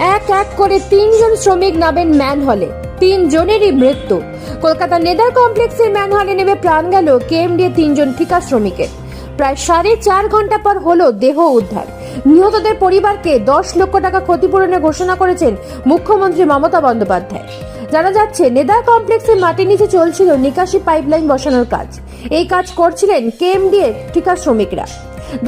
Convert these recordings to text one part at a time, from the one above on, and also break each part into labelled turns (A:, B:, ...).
A: এক এক করে তিনজন শ্রমিক নামেন ম্যানহলে। তিনজনেরই মৃত্যু। কলকাতার নেদার কমপ্লেক্সের ম্যান হলে নেমে প্রাণ গেল কেএমডি তিনজন ঠিকা শ্রমিকের। প্রায় সাড়ে চার ঘণ্টা পর হলো দেহ উদ্ধার। নিহতদের পরিবারকে দশ লক্ষ টাকা ক্ষতিপূরণের ঘোষণা করেছেন মুখ্যমন্ত্রী মমতা বন্দ্যোপাধ্যায়। জানা যাচ্ছে, নেদার কমপ্লেক্সের মাটির নিচে চলছিল নিকাশি পাইপলাইন বসানোর কাজ। এই কাজ করছিলেন কেএমডি এর ঠিকা শ্রমিকরা।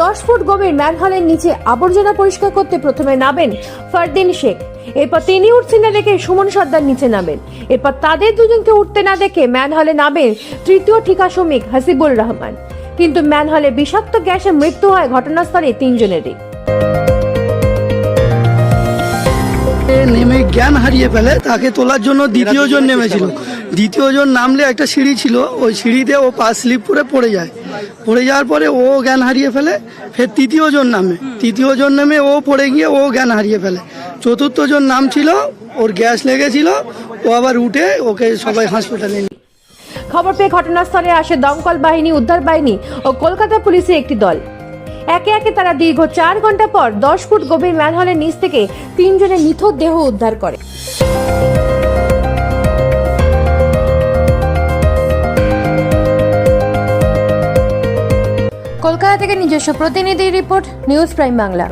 A: দশ ফুট গভীর ম্যানহলের নিচে আবর্জনা পরিষ্কার করতে প্রথমে নামেন ফারদিন শেখ। এরপর তিনি উঠছেন না দেখে সুমন সর্দার নিচে নামেন। এরপর তাদের দুজনকে উঠতে না দেখে ম্যানহলে নামেন তৃতীয় ঠিকা শ্রমিক হাসিবুল রহমান। কিন্তু ম্যানহলে বিষাক্ত গ্যাসে মৃত্যু হয় ঘটনাস্থলে তিনজনেরই।
B: নেমে জ্ঞান হারিয়ে ফেলে তাকে তোলার জন্য দ্বিতীয় জন নেমেছিল। দ্বিতীয় জন নামলে একটা সিঁড়ি ছিল ওই সিঁড়িতে ও পা স্লিপ করে পড়ে যায়। পড়ে যাওয়ার পরে ও জ্ঞান হারিয়ে ফেলে ফের তৃতীয় জন নামে। তৃতীয় জন নামে ও পড়ে গিয়ে ও জ্ঞান হারিয়ে ফেলে। চতুর্থ জন নাম ছিল ওর গ্যাস লেগেছিল ও আবার উঠে ওকে সবাই হাসপাতালে নিয়ে।
A: খবর পেয়ে ঘটনাস্থলে আসে দমকল বাহিনী উদ্ধার বাহিনী ও কলকাতা পুলিশের একটি দল। একে একে তারা দীর্ঘ চার ঘণ্টা পর দশ ফুট গভীর ম্যানহলের নিচ থেকে তিনজনের নিথর দেহ উদ্ধার করে। কলকাতা থেকে নিজস্ব প্রতিনিধি রিপোর্ট নিউজ প্রাইম বাংলা।